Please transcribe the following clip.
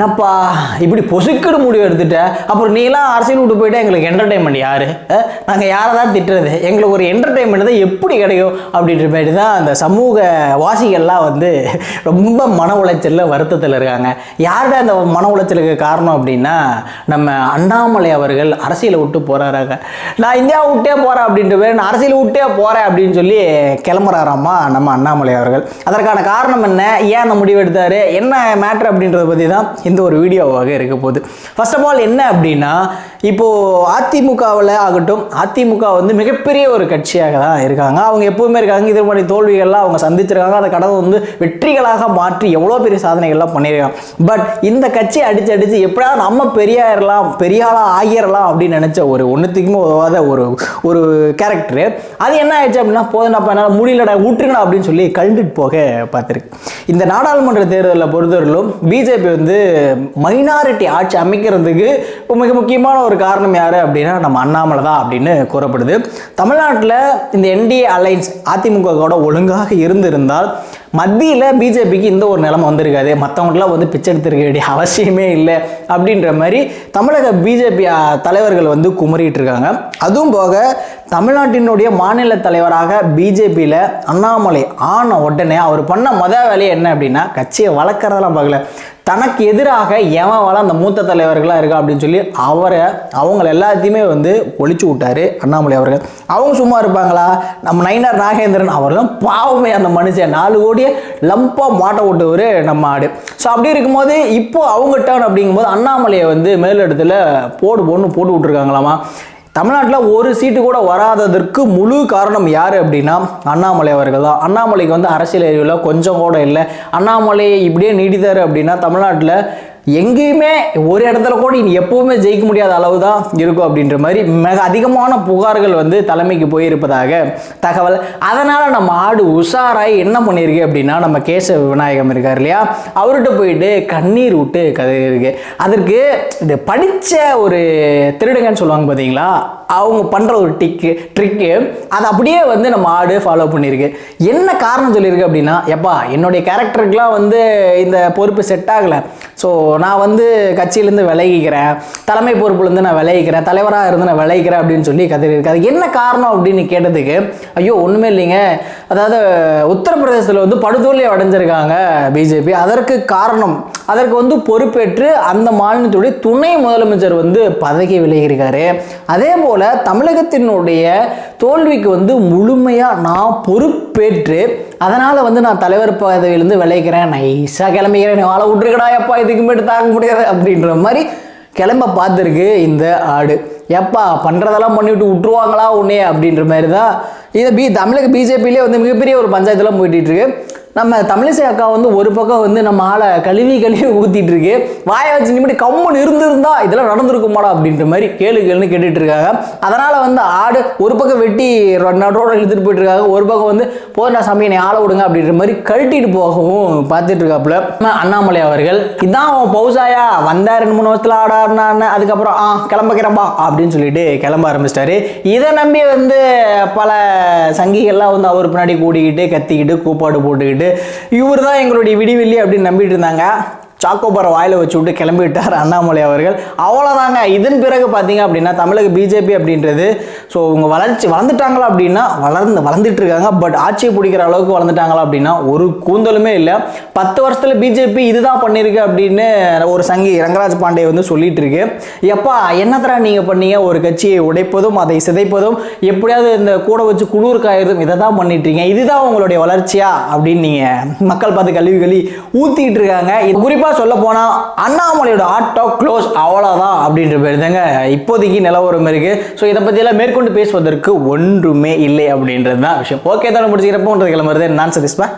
என்னப்பா இப்படி பொசுக்கிடு முடிவு எடுத்துட்ட? அப்புறம் நீலாம் அரசியல் விட்டு போயிட்டு எங்களுக்கு என்டர்டைன்மெண்ட் யாரு? நாங்கள் யாரை தான் திட்டுறது? எங்களுக்கு ஒரு என்டர்டைன்மெண்ட் தான் எப்படி கிடைக்கும்? அப்படின்ற மாதிரி தான் அந்த சமூக வாசிகள்லாம் வந்து ரொம்ப மன உளைச்சலில் வருத்தத்தில் இருக்காங்க. யார்கிட்ட அந்த மன உளைச்சலுக்கு காரணம் அப்படின்னா நம்ம அண்ணாமலை அவர்கள் அரசியலை விட்டு போகிறாராங்க நான் இந்தியா விட்டே போகிறேன் அப்படின்ற பேர் நான் அரசியல் விட்டே போகிறேன் அப்படின்னு சொல்லி கிளம்புறாராமா நம்ம அண்ணாமலை அவர்கள். அதற்கான காரணம் என்ன? ஏன் அந்த முடிவு எடுத்தார்? என்ன மேட்ரு அப்படின்றத பற்றி தான் இந்த ஒரு வீடியோவாக இருக்க போகுது. ஃபர்ஸ்ட் ஆஃப் ஆல் என்ன அப்படின்னா இப்போது அதிமுகவில் ஆகட்டும் அதிமுக வந்து மிகப்பெரிய ஒரு கட்சியாக தான் இருக்காங்க. அவங்க எப்பவுமே இருக்காங்க இது மாதிரி தோல்விகள்லாம் அவங்க சந்திச்சிருக்காங்க. அதை கடந்து வந்து வெற்றிகளாக மாற்றி எவ்வளோ பெரிய சாதனைகள்லாம் பண்ணியிருக்காங்க. பட் இந்த கட்சி அடித்து அடித்து எப்படியாவது நம்ம பெரியாயிரலாம் பெரியாளாக ஆகிடலாம் அப்படின்னு நினச்ச ஒரு ஒன்றுத்துக்குமே உதவாத ஒரு ஒரு கேரக்டரு அது என்ன ஆயிடுச்சு அப்படின்னா போதும் என்னால் முடியலடா ஊற்றுக்கணும் அப்படின்னு சொல்லி கழுந்துட்டு போக பார்த்துருக்கு. இந்த நாடாளுமன்ற தேர்தலில் பொறுத்தவரையிலும் பிஜேபி வந்து மைனாரிட்டி ஆட்சி அமைக்கிறதுக்கு மிக முக்கியமான ஒரு காரணம் யார் அப்படின்னா நம்ம அண்ணாமலை தான் அப்படின்னு கூறப்படுது. தமிழ்நாட்டில் இந்த என்டிஏ அலைன்ஸ் அதிமுகவோட ஒழுங்காக இருந்திருந்தால் மத்தியில் பிஜேபிக்கு இந்த ஒரு நிலைமை வந்திருக்காது. மற்றவங்களாம் வந்து பிச்சை எடுத்துருக்க வேண்டிய அவசியமே இல்லை அப்படின்ற மாதிரி தமிழக பிஜேபி தலைவர்கள் வந்து குமரிட்டு இருக்காங்க. அதுவும் போக தமிழ்நாட்டினுடைய மாநில தலைவராக பிஜேபியில் அண்ணாமலை ஆன உடனே அவர் பண்ண மொத வேலையை என்ன அப்படின்னா கட்சியை வளர்க்குறதெல்லாம் பார்க்கல. தனக்கு எதிராக எவன் வள அந்த மூத்த தலைவர்களாக இருக்கா அப்படின்னு சொல்லி அவரை அவங்கள எல்லாத்தையுமே வந்து ஒழிச்சு விட்டாரு அண்ணாமலை அவர்கள். அவங்க சும்மா இருப்பாங்களா? நம்ம நயினார் நாகேந்திரன் அவர்லாம் பாவமே அந்த மனுஷன். நாலு அப்படியே லம்பாக மாட்ட விட்டவர் நம்ம ஆடு. ஸோ அப்படி இருக்கும்போது இப்போ அவங்க டேர்ன் அப்படிங்கும்போது அண்ணாமலையை வந்து மேலிடத்துல போடு போடுன்னு போட்டு விட்ருக்காங்களாமா தமிழ்நாட்டில் ஒரு சீட்டு கூட வராததற்கு முழு காரணம் யார் அப்படின்னா அண்ணாமலை அவர்கள் தான். அண்ணாமலைக்கு வந்து அரசியல் அறிவில் கொஞ்சம் கூட இல்லை. அண்ணாமலையை இப்படியே நீடித்தார் அப்படின்னா தமிழ்நாட்டில் எங்கேயுமே ஒரு இடத்துல கூட இனி எப்பவுமே ஜெயிக்க முடியாத அளவு தான் இருக்கும் அப்படின்ற மாதிரி மிக அதிகமான புகார்கள் வந்து தலைமைக்கு போயிருப்பதாக தகவல். அதனால் நம்ம ஆடு உஷாராய் என்ன பண்ணியிருக்கு அப்படின்னா நம்ம கேசவ விநாயகம் இருக்கார் இல்லையா? அவர்கிட்ட போயிட்டு கண்ணீர் விட்டு கதறிருக்கு அதற்கு இது படித்த ஒரு திருடுங்கன்னு சொல்லுவாங்க பார்த்தீங்களா? அவங்க பண்ணுற ஒரு டிக்கு ட்ரிக்கு அதை அப்படியே வந்து நம்ம ஆடு ஃபாலோ பண்ணியிருக்கு. என்ன காரணம் சொல்லியிருக்கு அப்படின்னா எப்பா என்னுடைய கேரக்டருக்குலாம் வந்து இந்த பொறுப்பு செட் ஆகலை. ஸோ நான் வந்து கட்சியிலேருந்து விலகிக்கிறேன். தலைமை பொறுப்புலேருந்து நான் விலகிக்கிறேன். தலைவராக இருந்து நான் விலகிக்கிறேன் அப்படின்னு சொல்லி கத்திரிருக்கு அது என்ன காரணம் அப்படின்னு கேட்டதுக்கு ஐயோ ஒன்றுமே இல்லைங்க. அதாவது உத்தரப்பிரதேசத்தில் வந்து படுதோல்வி அடைஞ்சிருக்காங்க பிஜேபி அதற்கு காரணம் அதற்கு வந்து பொறுப்பேற்று அந்த மாநிலத்துடைய துணை முதலமைச்சர் வந்து பதவி விலகியிருக்காரு. அதே போல் தமிழகத்தினுடைய தோல்விக்கு வந்து முழுமையாக நான் பொறுப்பேற்று அதனால் வந்து நான் தலைவர் பதவியிலேருந்து விளைக்கிறேன் நைஸாக கிளம்பிக்கிறேன். நீ வாழ விட்டுருக்கடா எப்பா இதுக்கு மேட்டு தாங்க முடியாது அப்படின்ற மாதிரி கிளம்ப பார்த்துருக்கு இந்த ஆடு. எப்பா பண்ணுறதெல்லாம் பண்ணிவிட்டு விட்டுருவாங்களா உன்னே அப்படின்ற மாதிரி தான் இதை பி தமிழக பிஜேபியிலே வந்து மிகப்பெரிய ஒரு பஞ்சாயத்துலாம் போயிட்டு இருக்கு. நம்ம தமிழிசை அக்கா வந்து ஒரு பக்கம் வந்து நம்ம ஆளை கழுவி கழுவி ஊற்றிட்டு இருக்கு வாயை வச்சு நிமிடி கம்முன்னு இருந்திருந்தா இதெல்லாம் நடந்திருக்குமாடா அப்படின்ற மாதிரி கேளு கேளுன்னு கேட்டுட்டு இருக்காங்க அதனால் வந்து ஆடு ஒரு பக்கம் வெட்டி நடுரோட இழுத்துட்டு போயிட்டு இருக்காங்க ஒரு பக்கம் வந்து போதா சாமி என்னை ஆளை விடுங்க அப்படின்ற மாதிரி கழட்டிட்டு போகவும் பார்த்துட்டு இருக்காப்புல நம்ம அண்ணாமலை அவர்கள் இதான் அவன் பௌசாயா வந்தா ரெண்டு மூணு வருஷத்துல ஆடாருனான்னு அதுக்கப்புறம் ஆ கிளம்பக்கிறப்பா அப்படின்னு சொல்லிட்டு கிளம்ப ஆரம்பிச்சிட்டாரு. இதை நம்பி வந்து பல சங்கிகள்லாம் வந்து அவர் பின்னாடி கூடிக்கிட்டு கத்திக்கிட்டு கூப்பாடு போட்டுக்கிட்டு இவர் தான் எங்களுடைய விடிவெளி அப்படின்னு நம்பிட்டு இருந்தாங்க. சாக்கோபாரை வாயில் வச்சு விட்டு கிளம்பிவிட்டார் அண்ணாமலை அவர்கள். அவ்வளோதாங்க இதன் பிறகு பார்த்தீங்க அப்படின்னா தமிழக பிஜேபி அப்படின்றது ஸோ இவங்க வளர்ச்சி வளர்ந்துட்டாங்களா அப்படின்னா வளர்ந்து வளர்ந்துட்டு இருக்காங்க பட் ஆட்சியை பிடிக்கிற அளவுக்கு வளர்ந்துட்டாங்களா அப்படின்னா ஒரு கூந்தலுமே இல்லை. பத்து வருஷத்தில் பிஜேபி இதுதான் பண்ணியிருக்கு அப்படின்னு ஒரு சங்கி ரங்கராஜ் பாண்டே வந்து சொல்லிட்டு இருக்கு எப்பா என்னத்தரா நீங்கள் பண்ணீங்க? ஒரு கட்சியை உடைப்பதும் அதை சிதைப்பதும் எப்படியாவது இந்த கூட வச்சு குளிர் காயறதும் இதை தான் பண்ணிட்டுருக்கீங்க. இதுதான் உங்களுடைய வளர்ச்சியா அப்படின்னு நீங்கள் மக்கள் பார்த்து கல்வி கல்வி ஊற்றிக்கிட்டு இருக்காங்க இது குறிப்பாக சொல்ல போனால் அண்ணாமலையோட ஆட்டோ க்ளோஸ் அவ்வளோதான் அப்படின்ற பேர் தாங்க இப்போதைக்கு நிலவரம் இருக்கு. ஸோ இதை பற்றியெல்லாம் மேற்கொண்டு பேசுவதற்கு ஒன்றுமே இல்லை அப்படின்றது தான் விஷயம். ஓகே தான் முடிச்சுக்கிறப்போன்றது கிளம்புறது நான் சதீஷ்பா